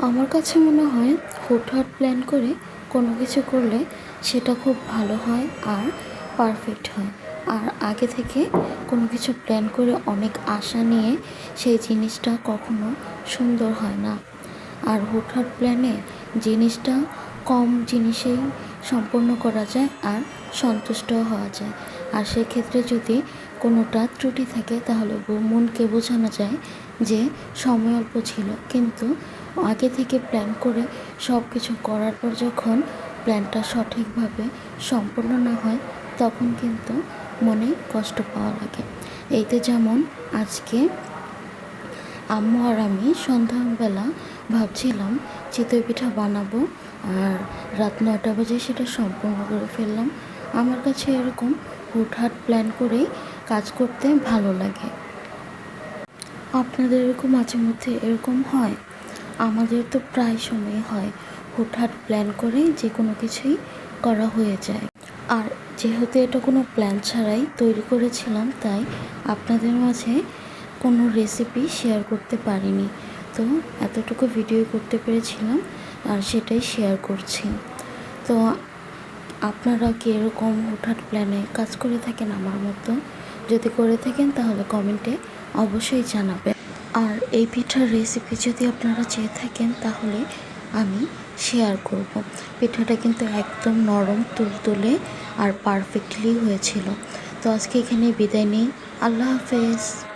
আমার কাছে মনে হয় হুটহাট প্ল্যান করে কোনো কিছু করলে সেটা খুব ভালো হয় আর পারফেক্ট হয়। আর আগে থেকে কোনো কিছু প্ল্যান করে অনেক আশা নিয়ে সেই জিনিসটা কখনো সুন্দর হয় না। আর হুটহাট প্ল্যানে জিনিসটা কম জিনিসেই সম্পন্ন করা যায় আর সন্তুষ্টও হওয়া যায়। আর সেক্ষেত্রে যদি কোনোটা ত্রুটি থাকে তাহলে মনকে বোঝানো যায় যে সময় অল্প ছিল। কিন্তু আগে থেকে প্ল্যান করে সব কিছু করার পর যখন প্ল্যানটা সঠিকভাবে সম্পূর্ণ না হয়, তখন কিন্তু মনে কষ্ট পাওয়া লাগে। এইতে যেমন আজকে আম্মু আর আমি সন্ধ্যাবেলা ভাবছিলাম চিতই পিঠা বানাবো আর রাত নটা বাজে সেটা সম্পূর্ণ করে ফেললাম। আমার কাছে এরকম হুটহাট প্ল্যান করেই কাজ করতে ভালো লাগে। আপনাদের এরকম মাঝে মধ্যে এরকম হয়? আমাদের তো প্রায় সময় হয়। হুটহাট প্ল্যান করে যে কোনো কিছুই করা হয়ে যায়। আর যেহেতু এটা কোনো প্ল্যান ছাড়াই তৈরি করেছিলাম, তাই আপনাদের মাঝে কোনো রেসিপি শেয়ার করতে পারিনি। তো এতটুকু ভিডিও করতে পেরেছিলাম আর সেটাই শেয়ার করছি। তো আপনারা কি এরকম হুটহাট প্ল্যানে কাজ করে থাকেন আমার মতো? যদি করে থাকেন তাহলে কমেন্টে অবশ্যই জানাবেন। আর এই পিঠার রেসিপি যদি আপনারা চেয়ে থাকেন, তাহলে আমি শেয়ার করব। পিঠাটা কিন্তু একদম নরম, তুলতুলে আর পারফেক্টলি হয়েছিল। তো আজকে এখানে বিদায় নেই। আল্লাহ হাফেজ।